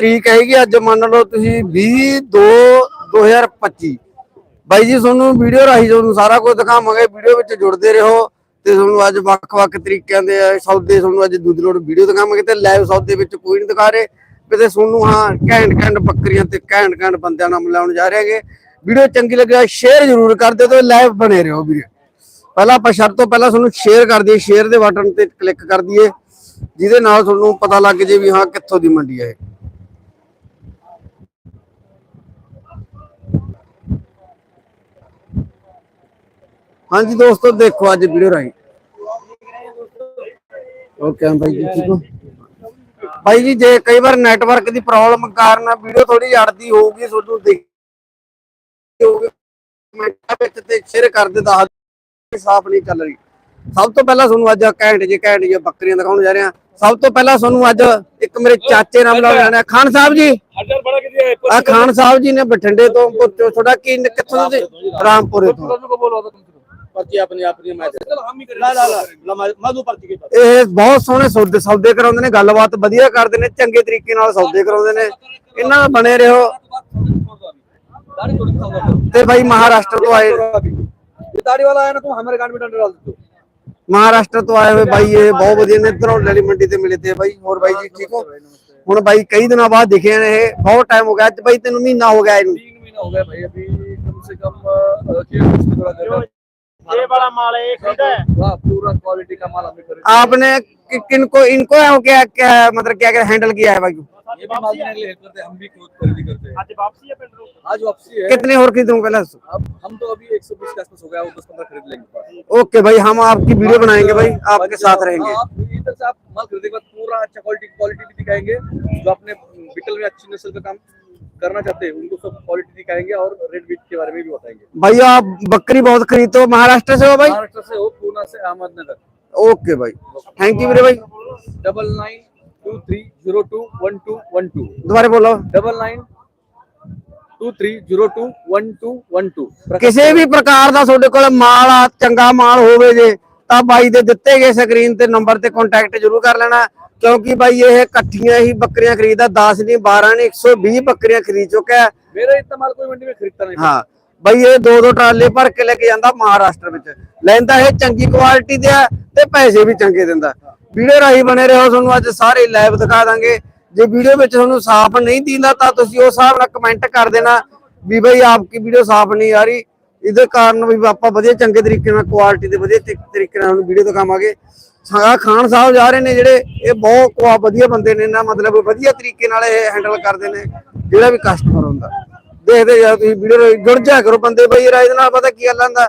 ਤਰੀਕ ਹੈਗੀ ਅੱਜ ਮੰਨ ਲਓ ਤੁਸੀਂ 20 2 2025 ਬਾਈ ਜੀ, ਤੁਹਾਨੂੰ ਵੀਡੀਓ ਰਾਹੀਂ ਤੁਹਾਨੂੰ ਸਾਰਾ ਕੁਝ ਦਿਖਾਵਾਂਗੇ, ਵੀਡੀਓ ਵਿੱਚ ਜੁੜਦੇ ਰਹੋ ਤੇ ਤੁਹਾਨੂੰ ਅੱਜ ਵੱਖ-ਵੱਖ ਤਰੀਕਿਆਂ ਦੇ ਸੌਦੇ ਤੁਹਾਨੂੰ ਅੱਜ ਦੁੱਧ ਲੋਡ ਵੀਡੀਓ ਦਿਖਾਵਾਂਗੇ ਤੇ ਲਾਈਵ ਸੌਦੇ ਵਿੱਚ ਕੋਈ ਨਹੀਂ ਦਿਖਾ ਰਹੇ। ਕਿਤੇ ਤੁਹਾਨੂੰ ਹਾਂ, ਘੈਂਟ ਘੈਂਟ ਬੱਕਰੀਆਂ ਤੇ ਘੈਂਟ ਘੈਂਟ ਬੰਦਿਆਂ ਨਾਲ ਮਿਲਾਉਣ ਜਾ ਰਹੇ ਵੀਡੀਓ ਚੰਗੀ ਲੱਗਿਆ ਸ਼ੇਅਰ ਜ਼ਰੂਰ ਕਰ ਦਿਓ ਤੇ ਲਾਈਵ ਬਣੇ ਰਹੋ ਵੀਰੇ ਪਹਿਲਾਂ ਆਪਾਂ ਸ਼ਰਤ ਤੋਂ ਪਹਿਲਾਂ ਤੁਹਾਨੂੰ ਸ਼ੇਅਰ ਕਰ ਦਈਏ ਸ਼ੇਅਰ ਦੇ ਬਟਨ ਤੇ ਕਲਿੱਕ ਕਰ ਦਈਏ, ਜਿਹਦੇ ਨਾਲ ਤੁਹਾਨੂੰ ਪਤਾ ਲੱਗ ਜੇ ਵੀ ਹਾਂ ਕਿੱਥੋਂ ਦੀ ਮੰਡੀ ਹੈ ਹਾਂਜੀ ਦੋਸਤੋ ਦੇਖੋ ਅੱਜ ਵੀਡੀਓ ਰਾਈ ਓਕੇ ਹਾਂ ਭਾਈ ਜੀ ਠੀਕ ਹੋ? ਭਾਈ ਜੀ ਜੇ ਕਈ ਵਾਰ ਨੈਟਵਰਕ ਦੀ ਪ੍ਰੋਬਲਮ ਕਾਰਨ ਵੀਡੀਓ ਥੋੜੀ ਅੜਦੀ ਹੋਊਗੀ ਤੁਹਾਨੂੰ ਦੇਖ ਮਿੰਟਾਂ ਵਿੱਚ ਤੇ ਸ਼ੇਅਰ ਕਰ ਦੇ ਦੱਸ ਸਾਫ਼ ਨਹੀਂ ਚੱਲ ਰਹੀ। ਸਭ ਤੋਂ ਪਹਿਲਾਂ ਤੁਹਾਨੂੰ ਅੱਜ ਘੈਂਟ ਜੇ ਘੈਂਟ ਜੇ ਬੱਕਰੀਆਂ ਦਿਖਾਉਣ ਜਾ ਰਹੇ ਹਾਂ। ਸਭ ਤੋਂ ਪਹਿਲਾਂ ਤੁਹਾਨੂੰ ਅੱਜ ਇੱਕ ਮੇਰੇ ਚਾਚੇ ਨਾਲ ਮਿਲਾਉਣ ਜਾਣਾ ਖਾਨ ਸਾਹਿਬ ਜੀ? ਆ ਖਾਨ ਸਾਹਿਬ ਜੀ ਨੇ ਬਠਿੰਡੇ ਤੋਂ ਤੁਹਾਡਾ ਕੀ ਕਿੱਥੋਂ ਤੁਸੀਂ? ਰਾਮਪੁਰੇ ਤੋਂ। को बोलो तो पर्ची अपनी अपनी मैं दे चल हम ही ला ला ला मधु पर्ची के पास ਇਹ ਬਹੁਤ ਸੋਹਣੇ ਸੌਦੇ ਸੌਦੇ ਕਰਾਉਂਦੇ ਨੇ ਗੱਲਬਾਤ ਵਧੀਆ ਕਰਦੇ ਨੇ ਚੰਗੇ ਤਰੀਕੇ ਨਾਲ ਸੌਦੇ ਕਰਾਉਂਦੇ ਨੇ ਇਹਨਾਂ ਨਾਲ ਬਣੇ ਰਹੋ दाढ़ी थोड़ी खाऊंगा ਤੇ ਬਾਈ ਮਹਾਰਾਸ਼ਟਰ ਤੋਂ ਆਏ ये दाढ़ी वाला है ना तुम हमारे गांड में डंडा डाल दो ਮਹਾਰਾਸ਼ਟਰ ਤੋਂ ਆਏ ਹੋਏ ਬਾਈ ਇਹ ਬਹੁਤ ਵਧੀਆ ਨੇ ਇਧਰੋਂ ਲੜੀ ਮੰਡੀ ਤੇ ਮਿਲੇ ਤੇ ਬਾਈ ਹੋਰ ਬਾਈ ਜੀ ਠੀਕ ਹੋ ਹੁਣ ਬਾਈ ਕਈ ਦਿਨਾਂ ਬਾਅਦ ਦਿਖੇ ਨੇ ਇਹ ਬਹੁਤ ਟਾਈਮ ਹੋ ਗਿਆ ਅੱਜ ਬਾਈ ਤੈਨੂੰ ਮਹੀਨਾ ਹੋ ਗਿਆ ਇਹਨੂੰ तीन महीना हो गया भाई अभी कम से कम अ, छह महीने से थोड़ा कर ये बड़ा माल है एक खरीदा है। पूरा क्वालिटी का माल हमने खरीदा। आपने कि- किनको इनको है क्या क्या मतलब क्या क्या हैंडल किया है बाई ये भी माल देने के लिए हेल्प करते हैं हम भी खुद खरीदी करते हैं। आज वापसी है पेट्रोल? आज वापसी है। कितने और खरीदूं पहले? अब हम तो अभी 120 के आसपास हो गया वो दस पंद्रह खरीद लेंगे ओके भाई हम आपकी वीडियो बनाएँगे भाई आपके साथ रहेंगे। हाँ, आप इधर से आप माल खरीदने के बाद पूरा अच्छा क्वालिटी क्वालिटी भी दिखाएँगे जो अपने बिकल में अच्छी नस्ल का काम करना चाहते हैं उनको सब क्वालिटी दिखाएंगे और रेट बीट के बारे में भी बताएंगे भाई आप बकरी बहुत खरीदते हो महाराष्ट्र से हो भाई महाराष्ट्र से हो पूना से अहमदनगर ओके भाई थैंक यू मेरे भाई double nine two three zero two one two one two दोबारा बोलो double nine two three zero two one two one two ਕਿਸੇ ਵੀ ਪ੍ਰਕਾਰ ਦਾ ਤੁਹਾਡੇ ਕੋਲ ਮਾਲ ਆ ਚੰਗਾ ਮਾਲ ਹੋਵੇ ਜੇ ਤਾਂ ਬਾਈ ਦੇ ਦਿੱਤੇ ਗਏ ਸਕਰੀਨ ਤੇ ਨੰਬਰ ਤੇ ਕੰਟੈਕਟ ਜ਼ਰੂਰ ਕਰ ਲੈਣਾ ਕਿਉਂਕਿ ਬਾਈ ਇਹ ਇਕੱਠੀਆਂ ਹੀ ਬੱਕਰੀਆਂ ਖਰੀਦਦਾ 10 ਨਹੀਂ 12 ਨਹੀਂ 120 ਬੱਕਰੀਆਂ ਖਰੀਦ ਚੁੱਕਾ ਹੈ मेरा इतना माल कोई मंडी में खरीदता नहीं ਹਾਂ ਬਈ ਇਹ ਦੋ ਦੋ ਟਰਾਲੇ ਭਰ ਕੇ ਲੈ ਕੇ ਜਾਂਦਾ ਮਹਾਰਾਸ਼ਟਰ ਵਿੱਚ ਲੈਂਦਾ ਇਹ ਚੰਗੀ ਕੁਆਲਿਟੀ ਦੇ ਆ ਤੇ ਪੈਸੇ ਵੀ ਚੰਗੇ ਦਿੰਦਾ ਵੀਡੀਓ ਰਾਹੀਂ ਬਣੇ ਰਹੋ ਤੁਹਾਨੂੰ ਅੱਜ ਸਾਰੇ ਲਾਈਵ ਦਿਖਾ ਦਾਂਗੇ ਜੇ ਵੀਡੀਓ ਵਿੱਚ ਤੁਹਾਨੂੰ ਸਾਫ਼ ਨਹੀਂ ਦਿੰਦਾ ਤਾਂ ਤੁਸੀਂ ਉਸ ਹਿਸਾਬ ਨਾਲ ਕਮੈਂਟ ਕਰ ਦੇਣਾ ਵੀ ਬਈ ਆਪਕੀ ਵੀਡੀਓ ਸਾਫ਼ ਨਹੀਂ ਆ ਰਹੀ ਇਹਦੇ ਕਾਰਨ ਵੀ ਆਪਾਂ ਵਧੀਆ ਚੰਗੇ ਤਰੀਕੇ ਨਾਲ ਕੁਆਲਿਟੀ ਦੇ ਵਧੀਆ ਤਰੀ- ਤਰੀਕੇ ਨਾਲ ਤੁਹਾਨੂੰ ਵੀਡੀਓ ਦਿਖਾਵਾਂਗੇ ਸਾਰਾ ਖਾਨ ਸਾਹਿਬ ਜਾ ਰਹੇ ਨੇ ਜਿਹੜੇ, ਇਹ ਬਹੁਤ ਕੁਆ ਵਧੀਆ ਬੰਦੇ ਨੇ ਨਾ, ਮਤਲਬ ਵਧੀਆ ਤਰੀਕੇ ਨਾਲ ਇਹ ਹੈਂਡਲ ਕਰਦੇ ਨੇ, ਜਿਹੜਾ ਵੀ ਕਸਟਮਰ ਹੁੰਦਾ ਦੇਖਦੇ ਜਾ ਤੁਸੀਂ ਵੀਡੀਓ ਜੁੜ ਜਾ ਕਰੋ ਬੰਦੇ, ਬਈ ਰਾਜ ਨਾਲ ਪਤਾ ਕੀ ਗੱਲ ਹੁੰਦਾ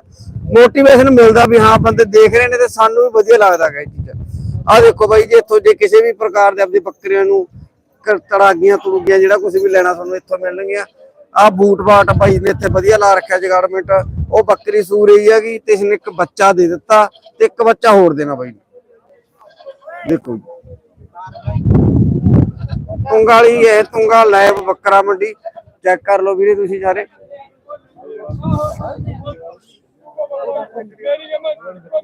ਮੋਟੀਵੇਸ਼ਨ ਮਿਲਦਾ ਵੀ ਹਾਂ, ਬੰਦੇ ਦੇਖ ਰਹੇ ਨੇ ਤੇ ਸਾਨੂੰ ਵੀ ਵਧੀਆ ਲੱਗਦਾ ਹੈ ਚੀਜ਼ਾਂ ਆ ਦੇਖੋ ਬਾਈ ਜੇ ਇੱਥੋਂ ਜੇ ਕਿਸੇ ਵੀ ਪ੍ਰਕਾਰ ਦੇ ਆਪਣੀ ਬੱਕਰੀਆਂ ਨੂੰ ਤੜਾਗੀਆਂ ਤੁਰਗੀਆਂ ਜਿਹੜਾ ਕੁਝ ਵੀ ਲੈਣਾ ਤੁਹਾਨੂੰ ਇੱਥੋਂ ਮਿਲਣਗੀਆਂ ਆ ਬੂਟ ਬਾਟ ਭਾਈ ਨੇ ਇੱਥੇ ਵਧੀਆ ਲਾ ਰੱਖਿਆ ਜਗਾਰਮੈਂਟ ਉਹ ਬੱਕਰੀ ਸੂ ਰਹੀ ਹੈਗੀ ਤੇ ਇਸਨੇ ਇੱਕ ਬੱਚਾ ਦੇ ਦਿੱਤਾ ਤੇ ਇੱਕ ਬੱਚਾ ਹੋਰ ਦੇਣਾ ਬਾਈ ਨੇ। ਦੇਖੋ। ਜੀ ਤੁੰਗਾਲੀ ਹੈ, ਤੁੰਗਾ ਲੈਬ ਬੱਕਰਾ ਮੰਡੀ। ਚੈੱਕ ਕਰ ਲਓ ਵੀਰੇ ਤੁਸੀਂ ਸਾਰੇ।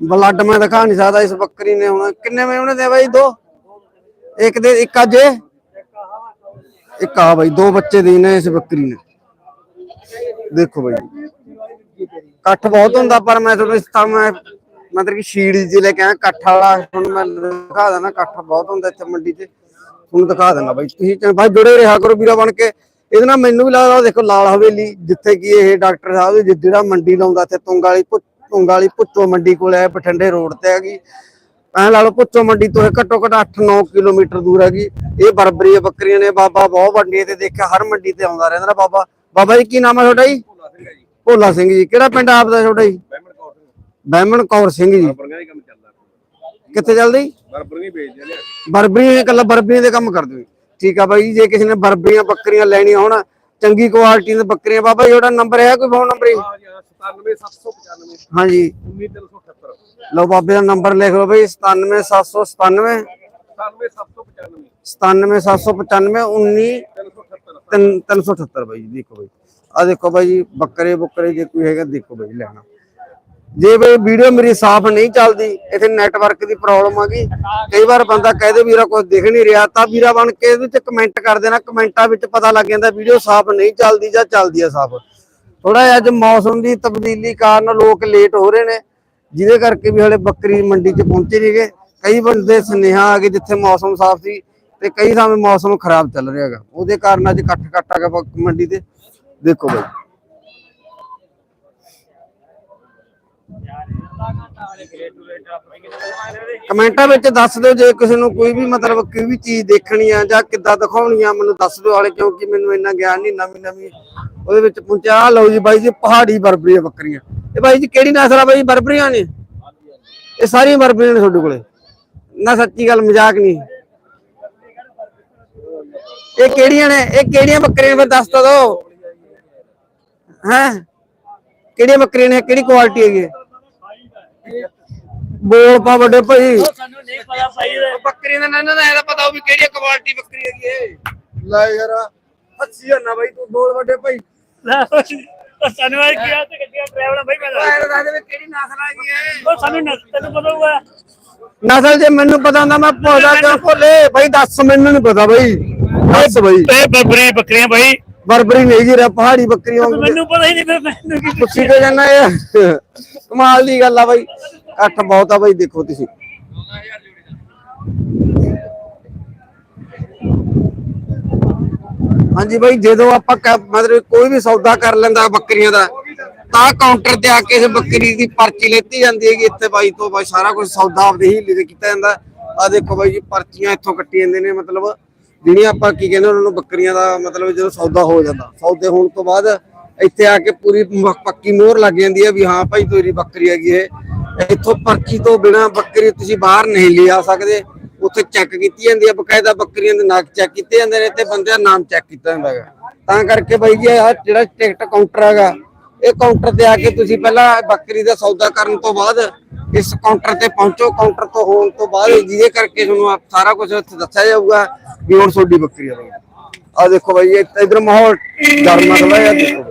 ਬਲੱਡ ਮੈਂ ਦਿਖਾ ਨਹੀਂ ਸਕਦਾ ਇਸ ਬੱਕਰੀ ਨੇ ਹੁਣ। ਕਿੰਨੇ ਮੈਂ ਉਹਨੇ ਦੇ ਬਾਈ? ਦੋ? ਇੱਕ ਦੇ, ਇੱਕ ਅੱਜ ਇੱਕ ਆ ਬਾਈ, ਦੋ ਬੱਚੇ ਦੇ ਨੇ ਇਸ ਬੱਕਰੀ ਨੇ। ਦੇਖੋ ਬਾਈ। ਇਕੱਠ ਬਹੁਤ ਹੁੰਦਾ, ਪਰ ਮੈਂ ਤੁਹਾਨੂੰ ਇਸ ਤਾਂ ਮੈਂ ਮਤਲਬ ਕਿ ਸ਼ੀੜ ਜੀ ਲੈ ਕੇ ਆਇਆ, ਇਕੱਠ ਵਾਲਾ ਤੁਹਾਨੂੰ ਮੈਂ ਦਿਖਾ ਦਿੰਦਾ, ਇਕੱਠ ਬਹੁਤ ਹੁੰਦਾ ਇੱਥੇ ਮੰਡੀ 'ਚ। ਤੁਹਾਨੂੰ ਦਿਖਾ ਦਿੰਦਾ ਬਾਈ। ਤੁਸੀਂ ਬਾਈ, ਜੁੜੇ ਰਿਹਾ ਕਰੋ ਵੀਰਾ ਬਣ ਕੇ। ਇਹਦੇ ਨਾਲ ਮੈਨੂੰ ਵੀ ਲੱਗਦਾ ਦੇਖੋ, ਲਾਲ ਹਵੇਲੀ, ਜਿੱਥੇ ਕਿ ਇਹ ਡਾਕਟਰ ਸਾਹਿਬ ਜਿਹੜਾ ਮੰਡੀ ਲਾਉਂਦਾ ਇੱਥੇ ਤੁੰਗ ਵਾਲੀ ਭੁ- ਤੁੰਗ ਵਾਲੀ ਪੁੱਚੋ ਮੰਡੀ ਕੋਲ ਹੈ, ਬਠਿੰਡੇ ਰੋਡ ਤੇ ਹੈਗੀ। ਐ ਲਾ ਲਓ ਪੁੱਚੋ ਮੰਡੀ ਤੋਂ, ਇਹ ਘੱਟੋ ਘੱਟ 8-9 ਕਿਲੋਮੀਟਰ ਦੂਰ ਹੈਗੀ। ਇਹ ਬਰਬਰੀ ਬੱਕਰੀਆਂ ਨੇ, ਬਾਬਾ, ਬਹੁਤ ਵੱਡੀ ਤੇ ਦੇਖਿਆ, ਹਰ ਮੰਡੀ ਤੇ ਆਉਂਦਾ ਰਹਿੰਦਾ ਨਾ ਬਾਬਾ। ਬਾਬਾ ਜੀ, ਕੀ ਨਾਮ ਹੈ ਤੁਹਾਡਾ ਜੀ? ਭੋਲਾ ਸਿੰਘ ਜੀ। ਕਿਹੜਾ ਪਿੰਡ ਆਪਦਾ ਤੁਹਾਡਾ ਜੀ? ਬੈਮਨ ਕੌਰ ਸਿੰਘ ਜੀ। ਕਿੱਥੇ ਚੱਲਦਾ ਜੀ? ਬਰਬਰ ਨਹੀਂ ਵੇਚਦੇ ਲਿਆ ਬਰਬਰੀ ਇਹ ਇਕੱਲਾ ਬਰਬਰੀ ਦੇ ਕੰਮ ਕਰਦੇ ਹੋ ਠੀਕ ਆ ਬਾਈ ਜੇ ਕਿਸੇ ਨੇ ਬਰਬਰੀਆਂ ਬੱਕਰੀਆਂ ਲੈਣੀਆਂ ਹੋਣ ਚੰਗੀ ਕੁਆਲਿਟੀ ਦੇ ਬੱਕਰੀਆਂ ਬਾਬਾ ਜੀ ਤੁਹਾਡਾ ਨੰਬਰ ਹੈ ਕੋਈ ਫੋਨ ਨੰਬਰ ਹਾਂ ਜੀ 97795 ਲਓ ਬਾਬੇ ਦਾ ਨੰਬਰ ਲਿਖ ਲਓ ਬਈ 97797 97795 97795 378 19 378 ਬਾਈ ਦੇਖੋ ਬਾਈ। ਆ ਦੇਖੋ ਬਾਈ ਜੀ ਬੱਕਰੇ ਬੁੱਕਰੇ ਜੇ ਕੋਈ ਹੈਗਾ ਦੇਖੋ ਬਾਈ ਲੈਣਾ। ਜੇ ਬਈ ਵੀਡੀਓ ਮੇਰੀ ਸਾਫ਼ ਨਹੀਂ ਚੱਲਦੀ, ਇੱਥੇ ਨੈਟਵਰਕ ਦੀ ਪ੍ਰੋਬਲਮ ਆ ਗਈ। ਕਈ ਵਾਰ ਬੰਦਾ ਕਹਦੇ ਵੀਰਾ ਕੁਝ ਦਿਖ ਨਹੀਂ ਰਿਹਾ, ਤਾਂ ਵੀਰਾ ਬਣ ਕੇ ਇਹਦੇ ਵਿੱਚ ਕਮੈਂਟ ਕਰ ਦੇਣਾ ਕਮੈਂਟਾਂ ਵਿੱਚ ਪਤਾ ਲੱਗ ਜਾਂਦਾ ਵੀਡੀਓ ਸਾਫ਼ ਨਹੀਂ ਚੱਲਦੀ ਜਾਂ ਚੱਲਦੀ ਆ ਸਾਫ਼। ਥੋੜਾ ਜਿਹਾ ਅੱਜ ਮੌਸਮ ਦੀ ਤਬਦੀਲੀ ਕਾਰਨ ਲੋਕ ਲੇਟ ਹੋ ਰਹੇ ਨੇ, ਜਿਹਦੇ ਕਰਕੇ ਵੀ ਹਲੇ ਬੱਕਰੀ ਮੰਡੀ 'ਚ ਪਹੁੰਚੇ ਨਹੀਂਗੇ ਕਈ ਬੰਦੇ ਸੁਨੇਹਾ ਆ ਗਏ ਜਿੱਥੇ ਮੌਸਮ ਸਾਫ਼ ਸੀ ਤੇ ਕਈ ਥਾਵੇਂ ਮੌਸਮ ਖਰਾਬ ਚੱਲ ਰਿਹਾ ਹੈਗਾ। ਉਹਦੇ ਕਾਰਨ ਅੱਜ ਇਕੱਠ ਇਕੱਠ ਆ ਗਿਆ ਮੰਡੀ ਤੇ। ਦੇਖੋ ਬਾਈ। ਕਮੈਂਟਾਂ ਵਿੱਚ ਦੱਸ ਦਿਓ ਜੇ ਕਿਸੇ ਨੂੰ ਕੋਈ ਵੀ ਮਤਲਬ ਕੋਈ ਵੀ ਚੀਜ਼ ਦੇਖਣੀ ਆ ਜਾਂ ਕਿੱਦਾਂ ਦਿਖਾਉਣੀ ਆ, ਮੈਨੂੰ ਦੱਸ ਦਿਓ ਹਾਲੇ ਕਿਉਂਕਿ ਮੈਨੂੰ ਇੰਨਾ ਗਿਆਨ ਨਹੀਂ, ਨਵੀਂ ਨਵੀਂ ਉਹਦੇ ਵਿੱਚ ਪਹੁੰਚਿਆ। ਲਓ ਜੀ ਬਾਈ ਜੀ, ਪਹਾੜੀ ਬਰਬਰੀਆਂ ਬੱਕਰੀਆਂ। ਇਹ ਬਾਈ ਜੀ ਕਿਹੜੀ ਨਸਲ ਆ ਬਾਈ? ਬਰਬਰੀਆਂ ਨੇ? ਇਹ ਸਾਰੀਆਂ ਬਰਬਰੀਆਂ ਨੇ ਤੁਹਾਡੇ ਕੋਲੇ। ਨਾ ਸੱਚੀ ਗੱਲ, ਮਜ਼ਾਕ ਨਹੀਂ। ਇਹ ਕਿਹੜੀਆਂ ਨੇ? ਇਹ ਕਿਹੜੀਆਂ ਬੱਕਰੀਆਂ ਨੇ? ਫਿਰ ਦੱਸ ਤਾਂ ਦੋ ਹੈ? ਕਿਹੜੀਆਂ ਬੱਕਰੀਆਂ ਨੇ? ਕਿਹੜੀ ਕੁਆਲਿਟੀ ਹੈਗੀ ਬੋਲ ਪਾ ਵੱਡੇ ਭਾਈ। ਸਾਨੂੰ ਨਹੀਂ ਪਤਾ ਭਾਈ ਬੱਕਰੀ ਦਾ ਨਾ ਨਾ ਇਹਦਾ ਪਤਾ ਉਹ ਵੀ ਕਿਹੜੀ ਕੁਆਲਿਟੀ ਬੱਕਰੀ ਹੈਗੀ ਏ ਲੈ ਯਾਰ ਅੱਛੀ ਨਾ ਬਾਈ ਤੂੰ ਬੋਲ ਵੱਡੇ ਭਾਈ। ਸਾਨੂੰ ਇਹ ਕਿਹਾ ਤੇ ਗੱਡੀਆਂ ਡਰਾਈਵਰ ਭਾਈ ਮੈਂ ਦੱਸ ਦੇ ਕਿਹੜੀ ਨਸਲ ਹੈਗੀ ਏ ਉਹ ਸਾਨੂੰ ਤੈਨੂੰ ਪਤਾ ਹੋਊਗਾ। ਨਸਲ ਜੇ ਮੈਨੂੰ ਪਤਾ ਹੁੰਦਾ ਮੈਂ ਪੁੱਛਦਾ ਕਿਉਂ ਭੋਲੇ। ਭਾਈ ਦੱਸ ਮੈਨੂੰ ਨਹੀਂ ਪਤਾ ਬਾਈ। ਦੱਸ ਬਾਈ। ਇਹ ਬਰਬਰੀ ਬੱਕਰੀਆਂ ਭਾਈ ਬਰਬਰੀ ਨਹੀਂ ਜੀ ਰਾ ਪਹਾੜੀ ਬੱਕਰੀ ਵਾਂਗੂ ਮੈਨੂੰ ਪਤਾ ਹੀ ਨਹੀਂ ਫਿਰ ਮੈਨੂੰ ਕੀ ਪੁੱਛੀ ਕੇ ਜਾਣਾ ਇਹ। ਕਮਾਲ ਦੀ ਗੱਲ ਆ ਬਾਈ। ਅੱਠ ਬਹੁਤ ਆ ਬਾਈ, ਦੇਖੋ ਤੁਸੀਂ। ਹਾਂਜੀ ਬਾਈ, ਜਦੋਂ ਆਪਾਂ ਮਤਲਬ ਕੋਈ ਵੀ ਸੌਦਾ ਕਰ ਲੈਂਦਾ ਬੱਕਰੀਆਂ ਦਾ, ਤਾਂ ਕਾਊਂਟਰ ਤੇ ਆ ਕੇ ਇਸ ਬੱਕਰੀ ਦੀ ਪਰਚੀ ਲੈਤੀ ਜਾਂਦੀ ਹੈਗੀ ਇੱਥੇ ਬਾਈ ਤੋਂ। ਬਾਈ, ਸਾਰਾ ਕੁਝ ਸੌਦਾ ਆਪਦੇ ਹੀ ਲਿਖ ਕੀਤਾ ਜਾਂਦਾ। ਆ ਦੇਖੋ ਬਾਈ ਜੀ, ਪਰਚੀਆਂ ਇੱਥੋਂ ਕੱਟੀ ਜਾਂਦੇ ਨੇ, ਮਤਲਬ ਜਿਹੜੀਆਂ ਆਪਾਂ ਕੀ ਕਹਿੰਦੇ ਉਹਨਾਂ ਨੂੰ ਬੱਕਰੀਆਂ ਦਾ ਮਤਲਬ ਜਦੋਂ ਸੌਦਾ ਹੋ ਜਾਂਦਾ। ਸੌਦੇ ਹੋਣ ਤੋਂ ਬਾਅਦ ਇੱਥੇ ਆ ਕੇ ਪੂਰੀ ਪੱਕੀ ਮੋਹਰ ਲੱਗ ਜਾਂਦੀ ਹੈ ਵੀ ਹਾਂ ਭਾਈ ਤੇਰੀ ਬੱਕਰੀ ਹੈਗੀ ਇਹ ਇੱਥੋਂ ਪਰਚੀ ਤੋਂ ਬਿਨਾ ਬੱਕਰੀ ਤੁਸੀਂ ਬਾਹਰ ਨਹੀਂ ਲਿਆ ਸਕਦੇ। ਉੱਥੇ ਚੈੱਕ ਕੀਤੀ ਜਾਂਦੀ ਹੈ, ਬਕਾਇਦਾ ਬੱਕਰੀਆਂ ਦੇ ਨੱਕ ਚੈੱਕ ਕੀਤੇ ਜਾਂਦੇ ਨੇ ਤੇ ਬੰਦੇ ਦਾ ਨਾਮ ਚੈੱਕ ਕੀਤਾ ਜਾਂਦਾ ਹੈਗਾ। ਤਾਂ ਕਰਕੇ ਬਾਈ ਜੀ ਆ ਜਿਹੜਾ ਟਿਕਟ ਕਾਊਂਟਰ ਹੈਗਾ, ਇਹ ਕਾਊਂਟਰ ਤੇ ਆ ਕੇ ਤੁਸੀਂ ਪਹਿਲਾਂ ਬੱਕਰੀ ਦਾ ਸੌਦਾ ਕਰਨ ਤੋਂ ਬਾਅਦ ਇਸ ਕਾਊਂਟਰ ਤੇ ਪਹੁੰਚੋ। ਕਾਊਂਟਰ ਤੋਂ ਹੋਣ ਤੋਂ ਬਾਅਦ ਜਿਹਦੇ ਕਰਕੇ ਤੁਹਾਨੂੰ ਆਪ ਸਾਰਾ ਕੁਝ ਉੱਥੇ ਦੱਸਿਆ ਜਾਊਗਾ ਵੀ ਹੁਣ ਤੁਹਾਡੀ ਬੱਕਰੀ ਆ ਬਾਈ। ਆ ਦੇਖੋ ਬਾਈ ਇਹ ਇਧਰ ਮਾਹੌਲ ਗਰਮ ਥੋੜਾ ਜਿਹਾ ਦੇਖੋ।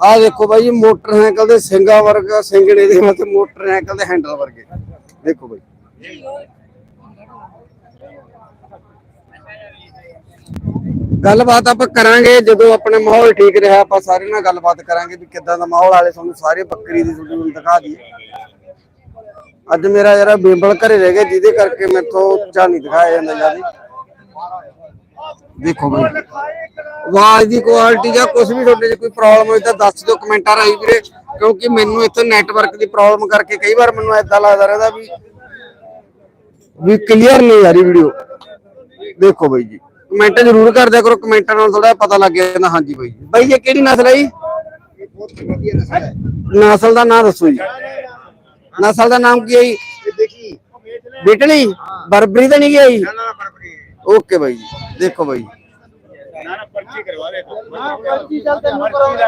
ਆ ਦੇਖੋ ਬਾਈ ਮੋਟਰਸਾਈਕਲ ਦੇ ਸਿੰਘਾਂ ਵਰਗਾ ਸਿੰਘਣੇ ਦੇ ਮਤਲਬ ਮੋਟਰਸਾਈਕਲ ਦੇ ਹੈਂਡਲ ਵਰਗੇ। ਦੇਖੋ ਬਾਈ। ਗੱਲਬਾਤ ਆਪਾਂ ਕਰਾਂਗੇ, ਜਦੋਂ ਆਪਣਾ ਮਾਹੌਲ ਠੀਕ ਰਿਹਾ, ਆਪਾਂ ਸਾਰੇ ਨਾਲ ਗੱਲਬਾਤ ਕਰਾਂਗੇ ਵੀ ਕਿੱਦਾਂ ਦਾ ਮਾਹੌਲ ਆਲੇ ਤੁਹਾਨੂੰ ਸਾਰੇ ਬੱਕਰੀ ਦੀ ਤੁਹਾਨੂੰ ਦਿਖਾ ਦਈਏ। ਅੱਜ ਮੇਰਾ ਯਾਰਾ ਬੇਬਲ ਘਰੇ ਰਹਿ ਗਿਆ, ਜਿਹਦੇ ਕਰਕੇ ਮੈਥੋਂ ਉੱਚਾ ਨਹੀਂ ਦਿਖਾਇਆ ਜਾਂਦਾ ਜ਼ਿਆਦਾ ਦੇਖੋ ਬਈ। ਆਵਾਜ਼ ਦੀ ਕੁਆਲਿਟੀ ਜਾਂ ਕੁਝ ਵੀ ਤੁਹਾਡੇ 'ਚ ਕੋਈ ਪ੍ਰੋਬਲਮ ਹੋਈ ਤਾਂ ਦੱਸ ਦਿਓ, ਕਮੈਂਟਾਂ ਰਾਹੀਂ ਵੀਰੇ। ਕਿਉਂਕਿ ਮੈਨੂੰ ਇੱਥੇ ਨੈਟਵਰਕ ਦੀ ਪ੍ਰੋਬਲਮ ਕਰਕੇ ਕਈ ਵਾਰ ਮੈਨੂੰ ਏਦਾਂ ਲੱਗਦਾ ਰਹਿੰਦਾ ਵੀ ਵੀ ਕਲੀਅਰ ਨਹੀਂ ਆ ਰਹੀ ਵੀਡੀਓ ਦੇਖੋ ਬਾਈ ਜੀ। ਕਮੈਂਟ ਜ਼ਰੂਰ ਕਰ ਦਿਆ ਕਰੋ, ਕਮੈਂਟਾਂ ਨਾਲ ਥੋੜਾ ਪਤਾ ਲੱਗ ਜਾਂਦਾ। ਹਾਂਜੀ ਬਾਈ ਜੀ। ਬਾਈ ਇਹ ਕਿਹੜੀ ਨਸਲ ਹੈ ਜੀ? ਨਸਲ ਦਾ ਨਾਮ ਦੱਸੋ ਜੀ। ਨਸਲ ਦਾ ਨਾਮ ਕੀ ਹੈ ਜੀ? ਬਿਟਲੀ ਬਰਬਰੀ ਤਾਂ ਨਹੀਂ ਗਿਆ ਜੀ? ਓਕੇ ਬਾਈ ਜੀ, ਦੇਖੋ ਬਾਈ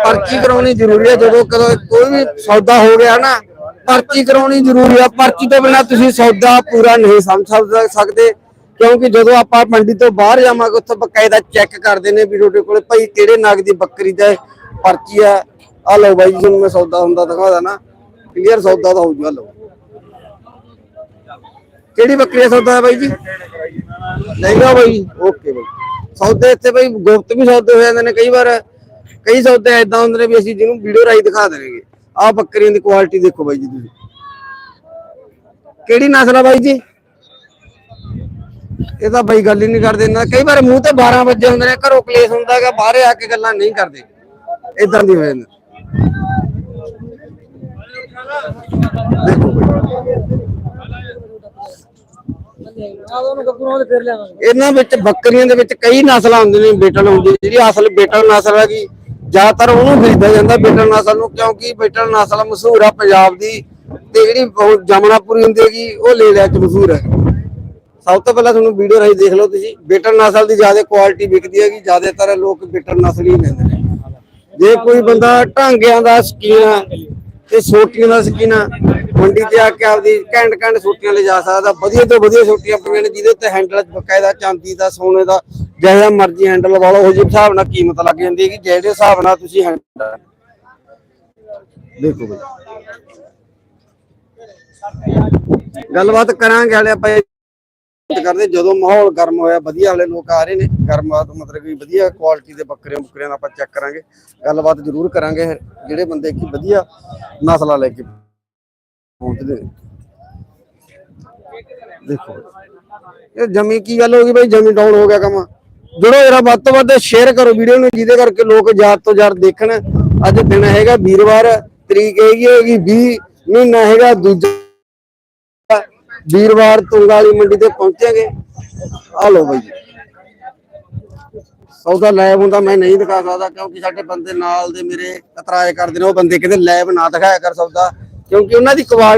ਪਰਚੀ ਕਰਾਉਣੀ ਜ਼ਰੂਰੀ ਹੈ, ਜਦੋਂ ਕਦੋਂ ਕੋਈ ਵੀ ਸੌਦਾ ਹੋ ਗਿਆ ਨਾ, ਪਰਚੀ ਕਰਾਉਣੀ ਜ਼ਰੂਰੀ ਹੈ। ਪਰਚੀ ਤੋਂ ਬਿਨਾ ਤੁਸੀਂ ਸੌਦਾ ਪੂਰਾ ਨਹੀਂ ਸਮਝ ਸਕਦੇ, ਕਿਉਂਕਿ ਜਦੋਂ ਆਪਾਂ ਮੰਡੀ ਤੋਂ ਬਾਹਰ ਜਾਵਾਂਗੇ, ਉੱਥੇ ਬਕਾਇਦਾ ਚੈੱਕ ਕਰਦੇ ਨੇ ਵੀ ਤੁਹਾਡੇ ਕੋਲੇ ਭਾਈ ਕਿਹੜੇ ਨਗ ਦੀ ਬੱਕਰੀ ਦਾ ਪਰਚੀ ਆ ਆ ਲਓ ਬਾਈ ਜੀ ਤੁਹਾਨੂੰ ਮੈਂ ਸੌਦਾ ਹੁੰਦਾ ਦਿਖਾਦਾ ਨਾ ਕਲੀਅਰ ਸੌਦਾ ਤਾਂ ਹੋ ਜੂਗਾ ਲਓ। ਕਿਹੜੀ ਬੱਕਰੀ ਦਾ ਸੌਦਾ ਹੈ ਬਾਈ ਜੀ? ਲੈ ਬਾਈ ਓਕੇ ਬਾਈ। ਸੌਦੇ ਇੱਥੇ ਬਾਈ, ਗੁਪਤ ਵੀ ਸੌਦੇ ਹੋ ਜਾਂਦੇ ਨੇ ਕਈ ਵਾਰ। ਕਈ ਸੌਦੇ ਐਦਾਂ ਹੁੰਦੇ ਨੇ ਵੀ ਅਸੀਂ ਜਿਹਨੂੰ ਵੀਡੀਓ ਰਾਈ ਦਿਖਾ ਦੇਣਗੇ। ਆਹ ਬੱਕਰੀਆਂ ਦੀ ਕੁਆਲਿਟੀ ਦੇਖੋ ਬਾਈ ਜੀ ਤੁਸੀਂ। ਕਿਹੜੀ ਨਸਲ ਆ ਬਾਈ ਜੀ? ਇਹ ਤਾਂ ਬਾਈ ਗੱਲ ਹੀ ਨਹੀਂ ਕਰਦੇ ਨਾ ਕਈ ਵਾਰ ਮੂੰਹ ਤੇ 12 ਵਜੇ ਹੁੰਦੇ ਨੇ, ਘਰੋਂ ਕਲੇਸ਼ ਹੁੰਦਾ ਹੈਗਾ, ਬਾਹਰੇ ਆ ਕੇ ਗੱਲਾਂ ਨਹੀਂ ਕਰਦੇ। ਇਦਾਂ ਦੀ ਹੋ ਜਾਂਦੀ। ਦੇਖੋ ਬਾਈ। ਇਹਨਾਂ ਵਿੱਚ ਬੱਕਰੀਆਂ ਦੇ ਵਿੱਚ ਕਈ ਨਸਲਾਂ ਹੁੰਦੀਆਂ ਨੇ ਬੇਟਲ ਹੁੰਦੀ ਜਿਹੜੀ ਅਸਲ ਬੇਟਲ ਨਸਲ ਹੈਗੀ ਜ਼ਿਆਦਾਤਰ ਉਹਨੂੰ ਖਰੀਦਿਆ ਜਾਂਦਾ ਬੇਟਲ ਨਸਲ ਨੂੰ, ਕਿਉਂਕਿ ਬੇਟਲ ਨਸਲ ਮਸ਼ਹੂਰ ਆ ਪੰਜਾਬ ਦੀ ਤੇ ਜਿਹੜੀ ਜਮਨਾਪੁਰੀ ਹੁੰਦੀ ਹੈਗੀ, ਉਹ ਲੈ ਲਿਆ ਚ ਮਸ਼ਹੂਰ ਹੈ। ਸਭ ਤੋਂ ਪਹਿਲਾਂ ਤੁਹਾਨੂੰ ਵੀਡੀਓ ਰਾਹੀਂ ਦੇਖ ਲਓ ਤੁਸੀਂ। ਬੇਟਲ ਨਸਲ ਦੀ ਜ਼ਿਆਦਾ ਕੁਆਲਿਟੀ ਵਿਕਦੀ ਹੈਗੀ, ਜ਼ਿਆਦਾਤਰ ਲੋਕ ਬੇਟਲ ਨਸਲ ਹੀ ਲੈਂਦੇ ਨੇ। ਜੇ ਕੋਈ ਬੰਦਾ ਢਾਂਗਿਆਂ ਦਾ ਸ਼ਕੀਨ ਆ ਤੇ ਸੋਟੀਆਂ ਦਾ ਸ਼ਕੀਨ ਆ ਮੰਡੀ ਤੇ ਆ ਕੇ ਆਪਦੀ ਘੈਂਟ ਘੈਂਟ ਛੋਟੀਆਂ ਲੈ ਜਾ ਸਕਦਾ, ਵਧੀਆ ਤੋਂ ਵਧੀਆ ਛੋਟੀਆਂ ਪਈਆਂ ਨੇ, ਜਿਹਦੇ ਉੱਤੇ ਹੈਂਡਲ ਬਕਾਇਦਾ ਚਾਂਦੀ ਦਾ, ਸੋਨੇ ਦਾ ਜਿਹੜਾ ਮਰਜ਼ੀ ਹੈਂਡਲ ਵਾਲਾ ਉਹ ਜਿਹੇ ਹਿਸਾਬ ਨਾਲ ਕੀਮਤ ਲੱਗ ਜਾਂਦੀ ਹੈ ਕਿ ਜਿਹੜੇ ਹਿਸਾਬ ਨਾਲ ਤੁਸੀਂ ਹੈਂਡਲ ਦੇਖੋ ਬਈ। ਗੱਲਬਾਤ ਕਰਾਂਗੇ ਹਾਲੇ ਆਪਾਂ ਕਰਦੇ, ਜਦੋਂ ਮਾਹੌਲ ਗਰਮ ਹੋਇਆ, ਵਧੀਆ ਵਾਲੇ ਲੋਕ ਆ ਰਹੇ ਨੇ ਗਰਮ ਆ ਮਤਲਬ ਕਿ ਵਧੀਆ ਕੁਆਲਿਟੀ ਦੇ ਬੱਕਰੇ ਬੁੱਕਰਿਆਂ ਦਾ ਆਪਾਂ ਚੈੱਕ ਕਰਾਂਗੇ। ਗੱਲਬਾਤ ਜ਼ਰੂਰ ਕਰਾਂਗੇ, ਜਿਹੜੇ ਬੰਦੇ ਕੀ ਵਧੀਆ ਨਸਲਾਂ ਲੈ ਕੇ ਪਹੁੰਚਦੇ ਨੇ ਦੇਖੋ, ਇਹ ਜਮੀ ਕੀ ਗੱਲ ਹੋ ਗਈ ਬਈ? ਜਮੀ ਡਾਊਨ ਹੋ ਗਿਆ ਕੰਮ। ਜੁੜੋ ਜਰਾ ਵੱਧ ਤੋਂ ਵੱਧ ਸ਼ੇਅਰ ਕਰੋ ਵੀਡੀਓ ਨੂੰ, ਜਿਹਦੇ ਕਰਕੇ ਲੋਕ ਜ਼ਿਆਦਾ ਤੋਂ ਜ਼ਿਆਦਾ ਦੇਖਣ। ਅੱਜ ਦਿਨ ਹੈਗਾ ਵੀਰਵਾਰ, ਤਰੀਕ ਹੈਗੀ ਹੈਗੀ 20 ਮਹੀਨਾ ਹੈਗਾ ਦੂਜਾ। ਵੀਰਵਾਰ ਤੁੰਗਾ ਮੰਡੀ ਤੇ ਪਹੁੰਚਾਂਗੇ। ਆ ਲੋ ਬਾਈ। ਸੌਦਾ ਲਾਈਵ ਹੁੰਦਾ, ਮੈਂ ਨਹੀਂ ਦਿਖਾ ਸਕਦਾ, ਕਿਉਂਕਿ ਸਾਡੇ ਬੰਦੇ ਨਾਲ ਦੇ ਮੇਰੇ ਕਤਰਾਏ ਕਰਦੇ ਨੇ, ਉਹ ਬੰਦੇ ਕਹਿੰਦੇ ਲਾਈਵ ਨਾ ਦਿਖਾਇਆ ਕਰ ਸੌਦਾ। ਕਿਉਂਕਿ ਉਹਨਾਂ ਦੀ ਕੁਆਲਿਟੀ